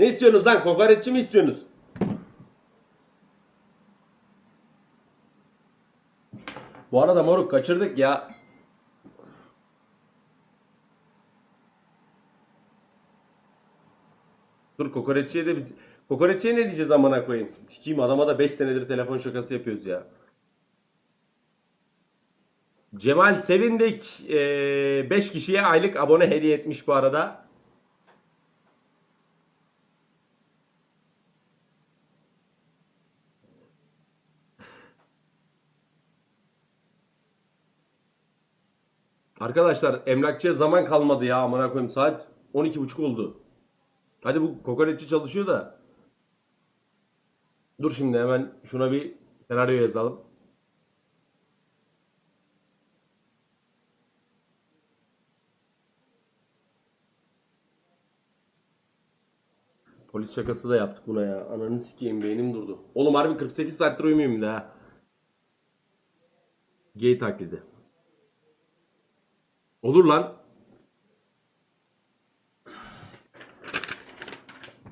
Ne istiyorsunuz lan? Kokoreççi mi istiyorsunuz? Bu arada moruk kaçırdık ya. Dur kokoreççiye de biz... Kokoreççiye ne diyeceğiz amına koyayım? Sikiyim adama da 5 senedir telefon şakası yapıyoruz ya. Cemal Sevindik 5 kişiye aylık abone hediye etmiş bu arada. Arkadaşlar emlakçıya zaman kalmadı ya amına koyayım saat 12.30 oldu. Hadi bu kokoreççi çalışıyor da. Dur şimdi hemen şuna bir senaryo yazalım. Polis şakası da yaptık buna ya. Ananı sikeyim beynim durdu. Oğlum harbi 48 saattir uyumuyorum da. Gay taklidi. Olur lan.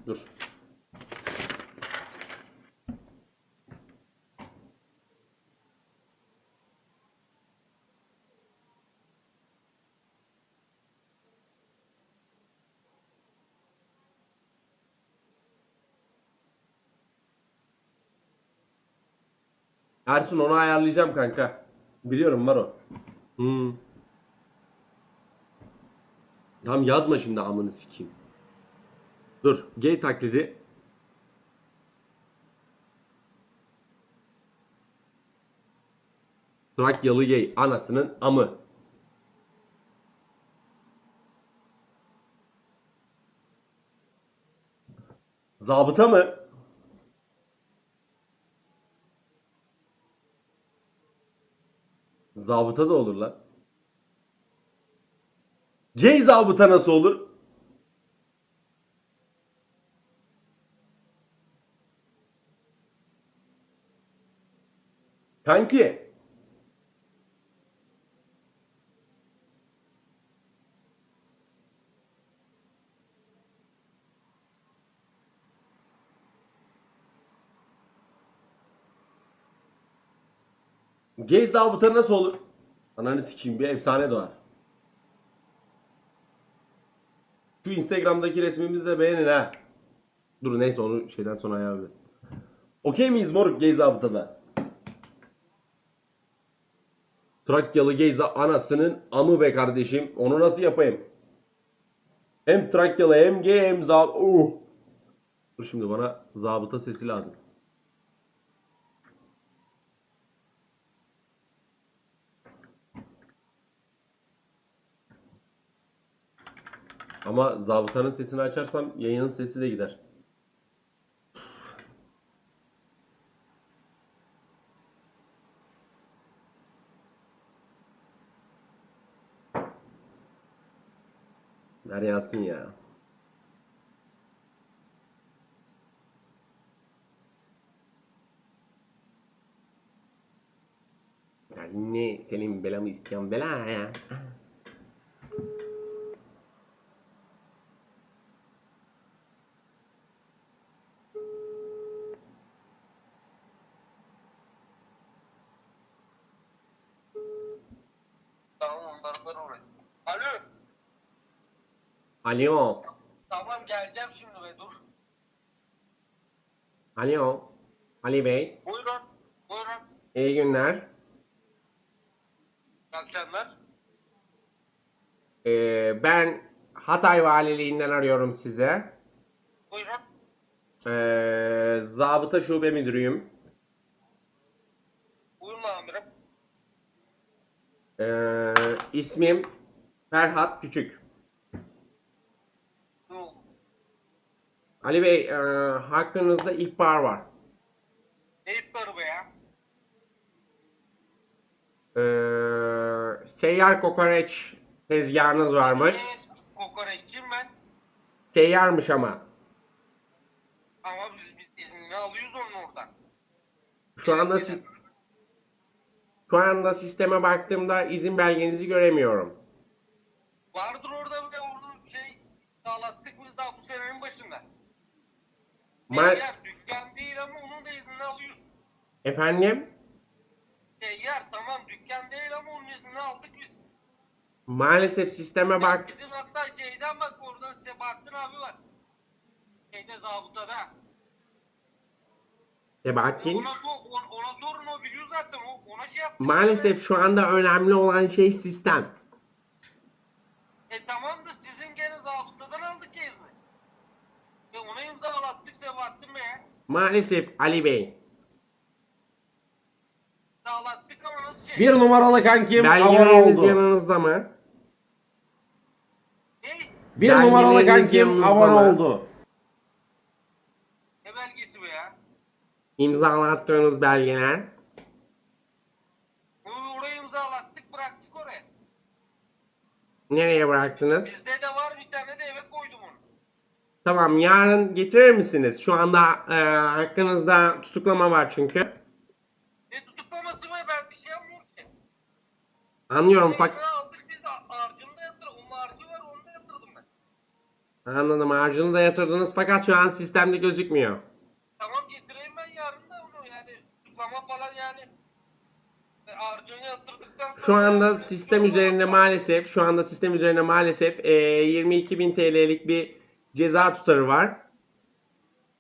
Dur. Ersun onu ayarlayacağım kanka. Biliyorum var o. Hmm. Tamam yazma şimdi amını sikeyim. Dur. Gay taklidi. Trakyalı gay anasının amı. Zabıta mı? Zabıta da olur lan. Gay zabıta nasıl olur? Kanki. Gay zabıta nasıl olur? Ananı sikeyim bir efsane doğar. Şu Instagram'daki resmimizi beğenin ha. Dur neyse onu şeyden sonra ayarlarız. Okey miyiz moruk gay zabıtada? Trakyalı Geyza anasının amı be kardeşim. Onu nasıl yapayım? Hem Trakyalı hem gay hem zab... Uh. Dur şimdi bana zabıta sesi lazım. Ama zabıtanın sesini açarsam yayının sesi de gider. Ver yansın ya. Ne senin belamı isteyen bela ya. Tamam onları ben oraya. Alo. Alo. Tamam geleceğim şimdi be dur. Alo. Ali Bey. Buyurun. Buyurun. İyi günler. İyi akşamlar. Ee, ben Hatay Valiliğinden arıyorum size. Buyurun. Ee, zabıta şube müdürüyüm. Buyurun amirim. Ee, ismim Ferhat Küçük. Yok. Ali Bey, e, hakkınızda ihbar var. Ne ihbarı be ya? Ee, seyyar kokoreç tezgahınız varmış. Biz kokoreççiyim ben. Seyyarmış ama. Ama biz, biz iznini alıyoruz onun oradan. Şu anda si- şu anda sisteme baktığımda izin belgenizi göremiyorum. Vardır orada bir de onu şey sağlattık biz daha bu senenin başında. Ma- Seyyar dükkan değil ama onun da iznini alıyoruz. Efendim? Seyyar tamam dükkan değil ama onun iznini aldık biz. Maalesef sisteme bak. Bizim hatta şeyden bak oradan Sebahattin abi var. Şeyde zabıtada. Sebahattin. Ona, ona, ona sorun o biliyor zaten ona şey yaptı. Maalesef şu anda önemli olan şey sistem. E tamam da sizin gene zabıtadan aldık ya izni. E ona imzalattık Sebahattin Bey'e. Maalesef Ali Bey. İmzalattık ama nasıl şey? Bir numaralı kankim abone Belgeleriniz oldu. yanınızda mı? Ne? Bir numaralı kankim yanınızda abone mı? oldu. Ne belgesi bu ya? İmzalattığınız belgeler. Oraya imzalattık bıraktık oraya. Nereye bıraktınız? Bizde de var bir tane de eve. Tamam yarın getirir misiniz? Şu anda e, hakkınızda tutuklama var çünkü. Ne tutuklaması mı ben bir şey yapmıyorum ki. Anlıyorum fak aldık biz de harcını da yatırdık. Onun harcı var onu da yatırdım ben. anladım harcını da yatırdınız fakat şu an sistemde gözükmüyor. Tamam getireyim ben yarın da onu yani tutuklama falan yani. E, harcını yatırdıktan sonra. Şu anda sistem üzerinde maalesef şu anda sistem üzerinde maalesef e, 22.000 TL'lik bir ceza tutarı var.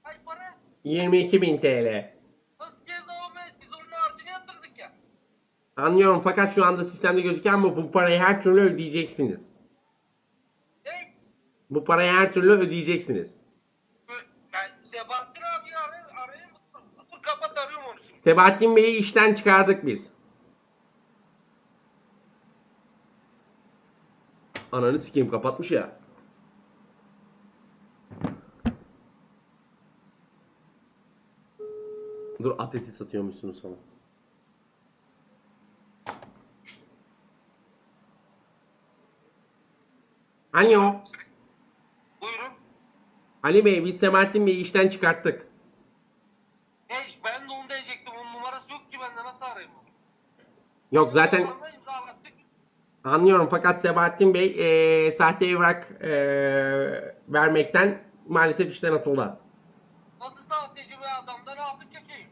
Ay para 22.000 TL. nasıl ceza o be? Biz onun harcını yatırdık ya. Anlıyorum fakat şu anda sistemde gözüken bu, bu parayı her türlü ödeyeceksiniz. Ne? Bu parayı her türlü ödeyeceksiniz. Ben Sebahattin abi arayayım, arayayım. Dur kapat arıyorum onu şimdi. Sebahattin Bey'i işten çıkardık biz. Ananı sikeyim kapatmış ya. Dur at eti satıyormuşsunuz falan. Alo. Buyurun. Ali Bey biz Sebahattin Bey'i işten çıkarttık. Ne ben de onu diyecektim. Onun numarası yok ki bende nasıl arayayım onu? Yok zaten. Anlıyorum fakat Sebahattin Bey eee sahte evrak eee, vermekten maalesef işten atıldı. Nasıl sahteci bir adamdan aldık ya şeyi.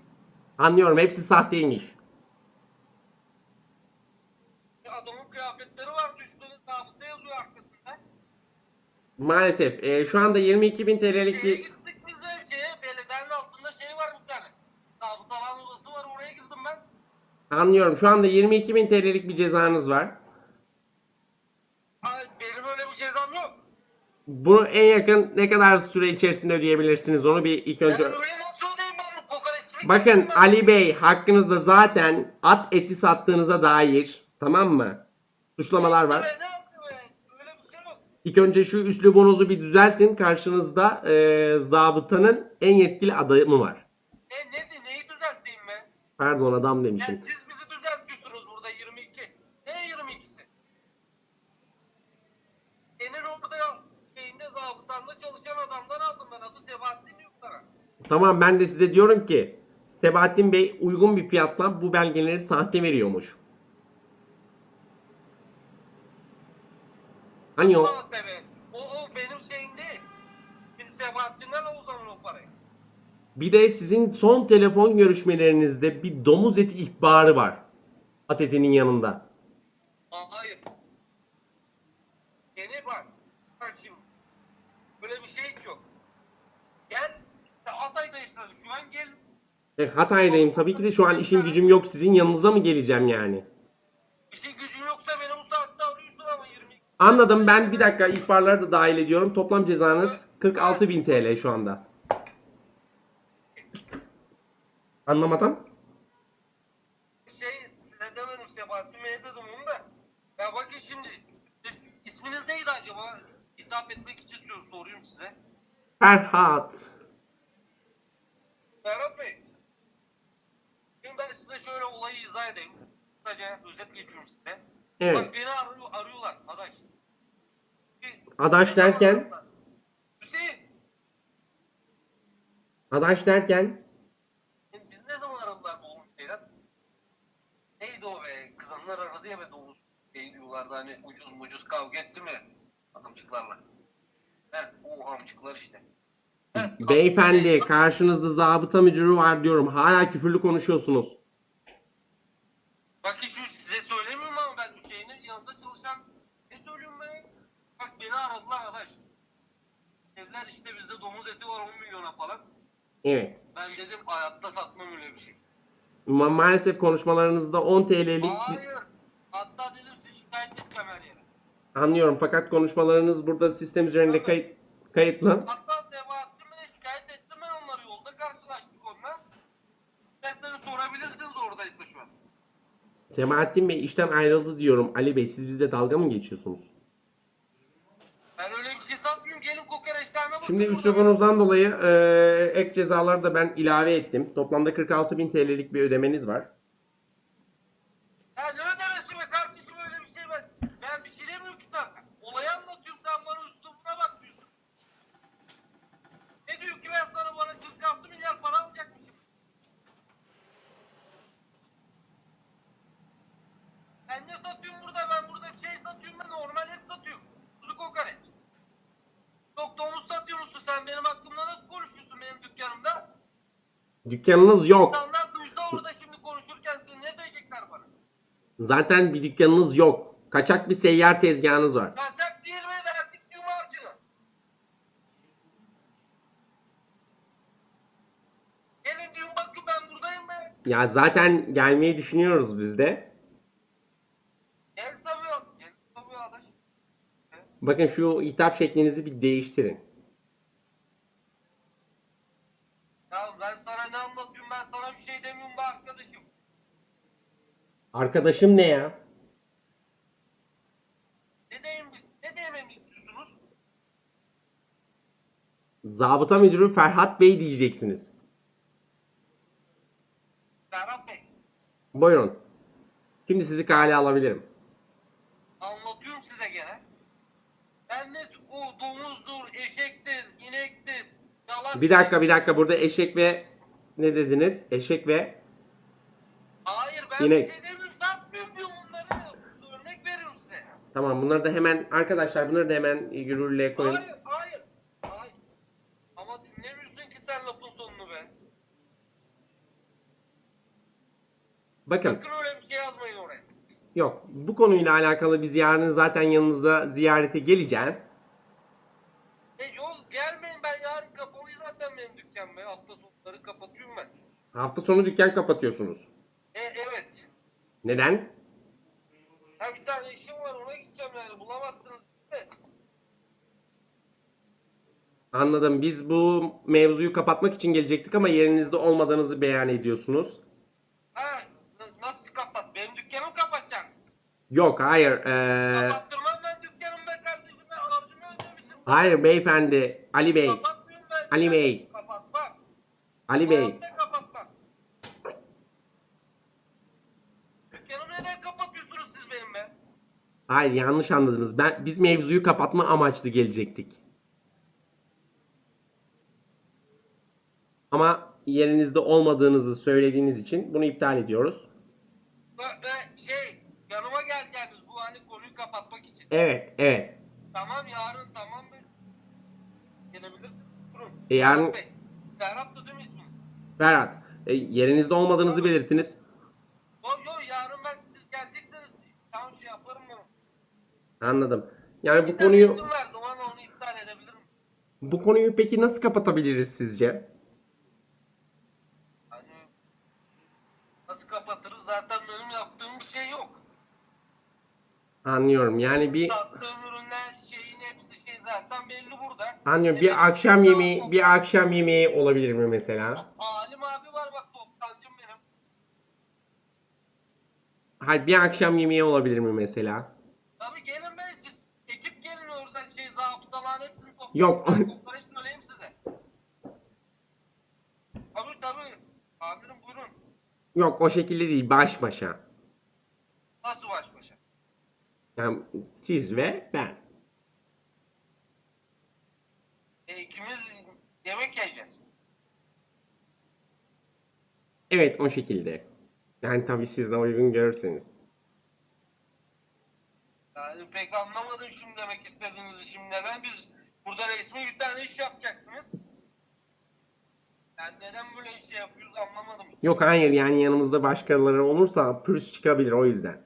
Anlıyorum hepsi sahteymiş. Adamın kıyafetleri vardı üstünde zabıta yazıyor arkasında. Maalesef eee, şu anda 22.000 TL'lik Şeye bir gittik biz de şeye belediyenin altında şey var bir tane. Zabıtaların odası var oraya girdim ben. anlıyorum şu anda 22.000 TL'lik bir cezanız var. Ay, benim öyle bir cezam yok. Bunu en yakın ne kadar süre içerisinde ödeyebilirsiniz onu bir ilk Ben önce... öyle Bakın. Ali Bey hakkınızda zaten at eti sattığınıza dair tamam mı? Suçlamalar var. Şey yok. İlk önce şu üslubunuzu bir düzeltin. Karşınızda eee zabıtanın en yetkili adamı var. E ne, neyi düzelteyim ben? Pardon adam Yani demişim. siz bizi düzeltiyorsunuz burada 22. Ne 22'si? Senin orada şeyinde zabıtanda çalışan adamdan aldım ben adı Sebahattin sana. Tamam ben de size diyorum ki Sebahattin Bey uygun bir fiyatla bu belgeleri sahte veriyormuş. Ulan seni. O, o benim şeyim değil. Biz Sebahattin'den al o zaman o parayı. Bir de sizin son telefon görüşmelerinizde bir domuz eti ihbarı var. At etinin yanında. Aa, hayır. Seni bak. Bak şimdi. Böyle bir şey hiç yok. Gel. Sen Hatay'daysın şu an gel. E, Hatay'dayım tabii ki de şu an işim gücüm yok. Sizin yanınıza mı geleceğim yani? İşin gücün yoksa beni bu saatte arıyorsun ama 22. Anladım ben bir dakika ihbarları da dahil ediyorum. Toplam cezanız 46.000 TL şu anda. Anlamadım. Şey size demedim Sebahattin Bey'e dedim onu da. Ya bakın şimdi isminiz neydi acaba? Hitap etmek için sor- soruyorum size. Ferhat Bey. Şimdi ben size şöyle edeyim. Kısaca özet geçiyorum size. Evet. Bak beni arıyor, arıyorlar adaş. Bir- Adaş derken? Hüseyin. Adaş derken? Şimdi biz ne zaman aradılar bu oğlum şeyden? Neydi o be? Kızanlar aradı ya be domuz. Şey diyorlardı hani ucuz mucuz kavga etti mi? Adamcıklarla. He o amcıklar işte. Beyefendi karşınızda zabıta müdürü var diyorum. Hala küfürlü konuşuyorsunuz. Bak hiç size söylemiyorum ama ben Hüseyin'in yanında çalışan ne söylüyorum ben? Bak beni aradılar arkadaş. Dediler işte bizde domuz eti var 10 milyona falan. Evet. Ben dedim hayatta satmam öyle bir şey. Ma- maalesef konuşmalarınızda 10 TL'lik Hayır. Hatta dedim sizi şikayet edeceğim her yere. anlıyorum fakat konuşmalarınız burada sistem üzerinde kayıt kayıtlı. Hatta Sebahattin Bey'e şikayet ettim ben onları yolda karşılaştık onunla. İsterseniz sorabilirsiniz oradaysa şu an. Semahattin Bey işten ayrıldı diyorum. Ali Bey siz bizle dalga mı geçiyorsunuz? Ben öyle bir şey satmıyorum. Gelin kokoreçlerine bakın. Şimdi üslubunuzdan dolayı eee, ek cezaları da ben ilave ettim. Toplamda 46.000 TL'lik bir ödemeniz var. Ya ne ödemesi be kardeşim öyle bir şey ben. Ben bir şey demiyorum ki zaten. Olayı anlatıyorum sen bana üslubuna bakmıyorsun. Ne diyor ki ben sana bana 46 milyar para alacakmışım. Ben ne satıyorum burada? Ben burada bir şey satıyorum ben normal et satıyorum. Kuzu kokoreç. Yok domuz satıyor musun sen benim hakkımda nasıl konuşuyorsun benim dükkanımda? Dükkanınız yok. İnsanlar duysa orada şimdi konuşurken size ne diyecekler bana? Zaten bir dükkanınız yok. Kaçak bir seyyar tezgahınız var. Kaçak değil mi verdik tüm harcını? Gelin diyorum bakın ben buradayım be. Ya zaten gelmeyi düşünüyoruz biz de. Gel tabii Gel tabii arkadaş. Bakın şu hitap şeklinizi bir değiştirin. Ya ben sana ne anlatıyorum ben sana bir şey demiyorum be arkadaşım. Arkadaşım ne ya? Ne diyeyim ne dememi istiyorsunuz? Zabıta müdürü Ferhat Bey diyeceksiniz. Serhat Bey Buyurun. Şimdi sizi kale alabilirim. anlatıyorum size gene. Ben ne o domuzdur, eşektir, inektir, yalan. Bir dakika bir dakika burada eşek ve ne dediniz? Eşek ve Hayır ben İnek. bir şey demiyorum. Tamam bunları da hemen arkadaşlar bunları da hemen yürürlüğe koyun. Hayır, hayır, hayır. Ama dinlemiyorsun ki sen lafın sonunu be. Bakın Sakın öyle bir şey yazmayın oraya. yok bu konuyla alakalı biz yarın zaten yanınıza ziyarete geleceğiz. E yol gelmeyin ben yarın kapalı zaten benim dükkan be. Hafta sonları kapatıyorum ben. Hafta sonu dükkan kapatıyorsunuz. E evet. Neden? Ha bir tane işim var ona gideceğim yani bulamazsınız. Evet. Anladım. Biz bu mevzuyu kapatmak için gelecektik ama yerinizde olmadığınızı beyan ediyorsunuz. Ha n- nasıl kapat? Benim dükkanımı kapatacaksın. Yok, hayır. Ee, Kapattırmam ben dükkanımı be kardeşim. Ben harcımı ödemişim. hayır beyefendi. Ali Bey. Kapatmıyorum ben. Ali Bey. Kapatmam. Ali Bey. Kapatmam. Dükkanımı neden kapatıyorsunuz siz benim be? Hayır yanlış anladınız. Ben biz mevzuyu kapatma amaçlı gelecektik. Ama yerinizde olmadığınızı söylediğiniz için bunu iptal ediyoruz. Ve, ve şey yanıma geleceğiniz bu hani konuyu kapatmak için. Evet, evet. Tamam yarın tamam mı? Gelebilirsin. Durun. E, yarın-. Serhat da değil mi ismin? Ferhat, e, yerinizde olmadığınızı belirttiniz. Yok yok yarın ben siz gelecekseniz tamam şey yaparım ben. Anladım. Yani bu konuyu verdim ama onu iptal edebilirim. bu konuyu peki nasıl kapatabiliriz sizce? Hani nasıl kapatırız zaten benim yaptığım bir şey yok. Anlıyorum. Yani bir Sattığım ürünler şeyin hepsi şey zaten belli burada. anlıyorum. Evet, Bir akşam yemeği, bir akşam yemeği olabilir mi mesela? Alim abi var bak toptancım benim. Hayır, bir akşam yemeği olabilir mi mesela? Tabii gelin be siz ekip gelin oradan şey zabıtalar hepsini toplayın. Yok. Kokoreç söyleyeyim size. Tabii tabii. Amirim buyurun. Yok, o şekilde değil. Baş başa. Yani siz ve ben. E, ikimiz yemek yiyeceğiz. Evet, o şekilde. Yani tabii siz de uygun görürseniz. Yani pek anlamadım şimdi demek istediğinizi şimdi neden biz burada resmi bir tane iş yapacaksınız. Yani neden böyle bir şey yapıyoruz anlamadım. Yok hayır yani yanımızda başkaları olursa pürüz çıkabilir o yüzden.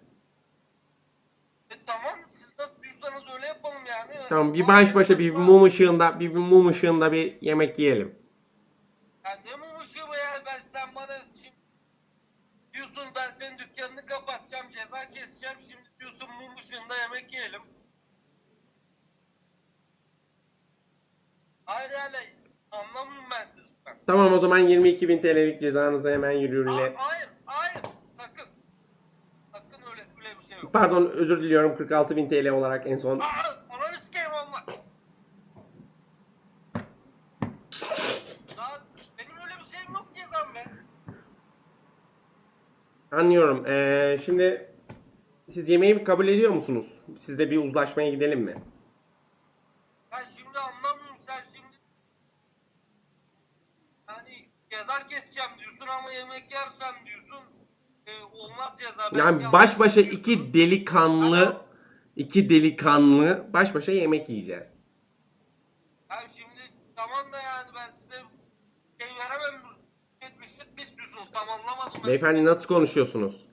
E tamam siz nasıl diyorsanız öyle yapalım yani. Tamam bir baş başa bir mum ışığında bir mum ışığında bir yemek yiyelim. Ya ne mum ışığı be ya ben sen bana şimdi diyorsun ben senin dükkanını kapatacağım ceza keseceğim şimdi diyorsun mum ışığında yemek yiyelim. Hayır yani anlamıyorum ben sizi. Ben. Tamam o zaman 22.000 TL'lik cezanıza hemen. Aa, hayır hayır sakın. Sakın öyle öyle bir şey yok. Pardon özür diliyorum 46.000 TL olarak en son. Aa, ananı sikeyim valla. Daha benim öyle bir şeyim yok ki lan be. Anlıyorum. Ee, şimdi siz yemeği kabul ediyor musunuz? Sizle bir uzlaşmaya gidelim mi? Ben şimdi anlamıyorum sen şimdi. Hani ceza keseceğim diyorsun ama yemek yersen diyorsun. E, olmaz ceza. Ben Yani baş başa iki delikanlı iki delikanlı baş başa yemek yiyeceğiz. Ben şimdi tamam da yani ben size şey veremem. Etmişlik mi istiyorsunuz? Tam anlamadım ben. Beyefendi nasıl konuşuyorsunuz?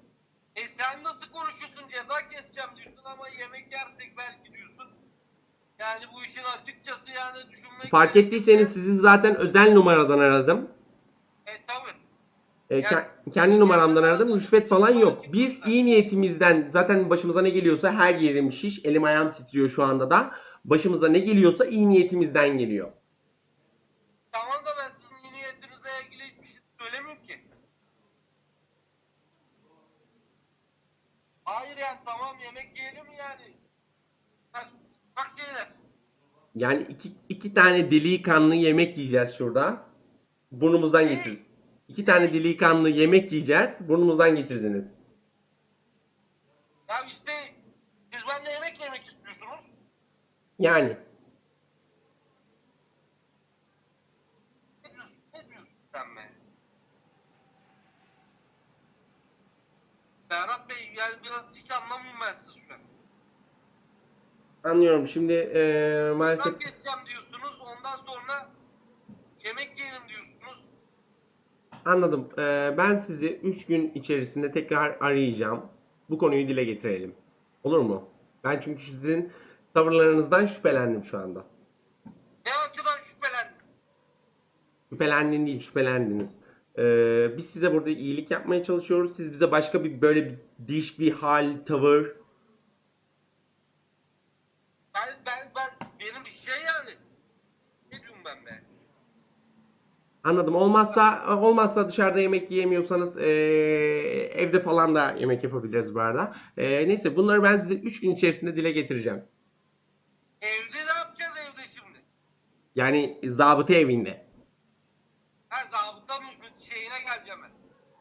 E sen nasıl konuşuyorsun? Ceza keseceğim diyorsun ama yemek yersek belki diyorsun. Yani bu işin açıkçası yani düşünmek... Fark ettiyseniz sizi zaten özel numaradan aradım. E tabi. E, ke- kendi numaramdan aradım. Rüşvet falan yok. Biz iyi niyetimizden zaten başımıza ne geliyorsa her yerim şiş. Elim ayağım titriyor şu anda da. Başımıza ne geliyorsa iyi niyetimizden geliyor. Tamam da ben sizin iyi niyetinizle ilgili hiçbir şey söylemiyorum ki. Hayır yani tamam yemek yiyelim yani. Bak, bak şeyler. Yani iki, iki tane delikanlı yemek yiyeceğiz şurada. Burnumuzdan getir. İki tane delikanlı yemek yiyeceğiz. Burnumuzdan getirdiniz. Ya işte siz benimle yemek yemek istiyorsunuz. Yani. Ne diyorsun, ne diyorsun sen be? Berat Bey yani biraz hiç anlamıyorum ben sizi şu an. Anlıyorum. Şimdi eee, maalesef Tam keseceğim diyorsunuz ondan sonra yemek yiyelim diyorsunuz. anladım. Eee, ben sizi 3 gün içerisinde tekrar arayacağım. Bu konuyu dile getirelim. Olur mu? Ben çünkü sizin tavırlarınızdan şüphelendim şu anda. Ne açıdan şüphelendin? Şüphelendin değil, şüphelendiniz. Eee, biz size burada iyilik yapmaya çalışıyoruz. Siz bize başka bir böyle bir değişik bir hal, tavır, Ben, ben, ben, benim bir şey yani. Ne diyorum ben be? Anladım. Olmazsa olmazsa dışarıda yemek yiyemiyorsanız eee, evde falan da yemek yapabiliriz bu arada. Eee, neyse bunları ben size 3 gün içerisinde dile getireceğim. Evde ne yapacağız evde şimdi? Yani zabıta evinde. Ha zabıta mı şeyine geleceğim ben.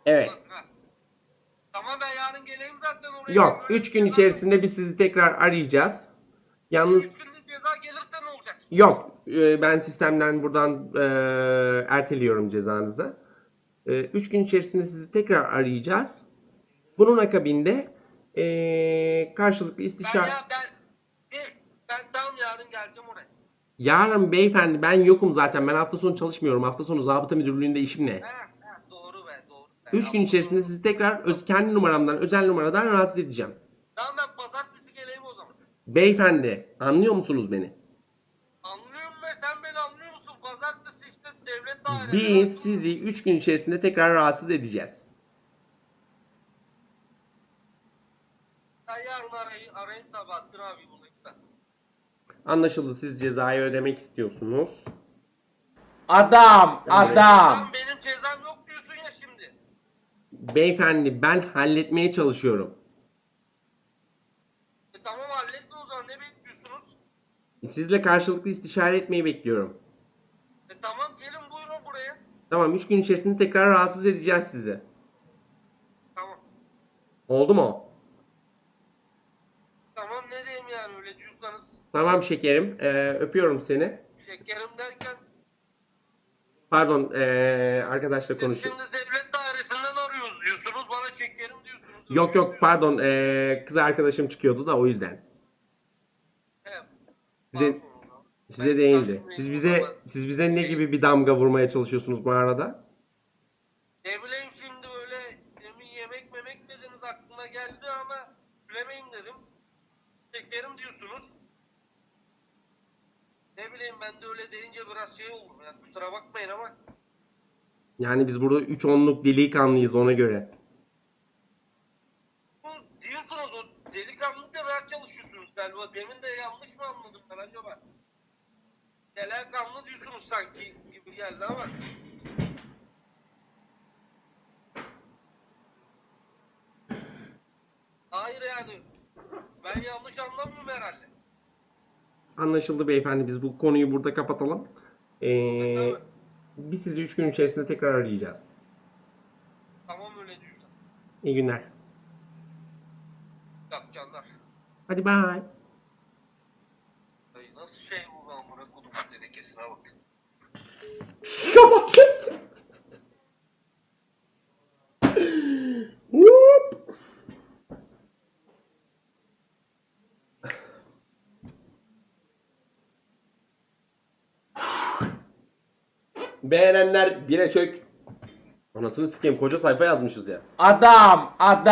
Evet. Odasına. Tamam ben yarın geleyim zaten oraya. Yok. Böyle 3 gün içerisinde biz sizi tekrar arayacağız. Yalnız Üç günde ceza gelirse ne olacak? Yok. eee, ben sistemden buradan eee, erteliyorum cezanızı. 3 gün içerisinde sizi tekrar arayacağız. Bunun akabinde eee, karşılıklı Ben istişare... ya ben, bir, ben tam yarın geleceğim oraya. Yarın beyefendi ben yokum zaten. Ben hafta sonu çalışmıyorum. Hafta sonu zabıta müdürlüğünde işim ne? Ha, ha, doğru be doğru. be. 3 gün içerisinde sizi tekrar öz, kendi numaramdan, özel numaradan rahatsız edeceğim. Tamam ben pazartesi geleyim o zaman. Beyefendi, anlıyor musunuz beni? Anlıyorum be sen beni anlıyor musun? Pazartesi işte devlet dairesi. Biz sizi 3 gün içerisinde tekrar rahatsız edeceğiz. Anlaşıldı. Siz cezayı ödemek istiyorsunuz. Adam, adam. Lan benim cezam yok diyorsun ya şimdi. Beyefendi ben halletmeye çalışıyorum. E tamam hallettin o zaman ne bekliyorsunuz? Sizle karşılıklı istişare etmeyi bekliyorum. E tamam gelin buyurun buraya. Tamam 3 gün içerisinde tekrar rahatsız edeceğiz sizi. Tamam. Oldu mu? Tamam ne diyeyim yani öyle diyorsanız. Tamam şekerim. Ee, öpüyorum seni. Şekerim derken. Pardon ee, arkadaşla konuşuyorum. şimdi devlet dairesinden arıyoruz diyorsunuz. Bana şekerim diyorsunuz. Yok yok pardon ee, kız arkadaşım çıkıyordu da o yüzden. Evet. Sizin, Pardon. Size değildi. Siz bize siz bize ne gibi bir damga vurmaya çalışıyorsunuz bu arada? Ne bileyim şimdi öyle demin yemek memek dediniz aklıma geldi ama bilemeyin dedim. Çekerim diyorsunuz. Ne bileyim ben de öyle deyince biraz şey oldum ya kusura bakmayın ama. Yani biz burada 3 onluk delikanlıyız ona göre. Bu diyorsunuz o delikanlıkla rahat çalışıyorsunuz galiba. Demin de yanlış mı anladım ben acaba? Delikanlı diyorsunuz sanki gibi geldi ama. Hayır yani. Ben yanlış anlamıyorum herhalde. Anlaşıldı beyefendi. Biz bu konuyu burada kapatalım. Ee, biz sizi 3 gün içerisinde tekrar arayacağız. Tamam öyle diyorsan. İyi günler. Yapacaklar. Hadi bye. Ay nasıl şey bu ben bırak kodum dedekesine bak. Beğenenler bire çök. Anasını sikeyim koca sayfa yazmışız ya. Adam, adam.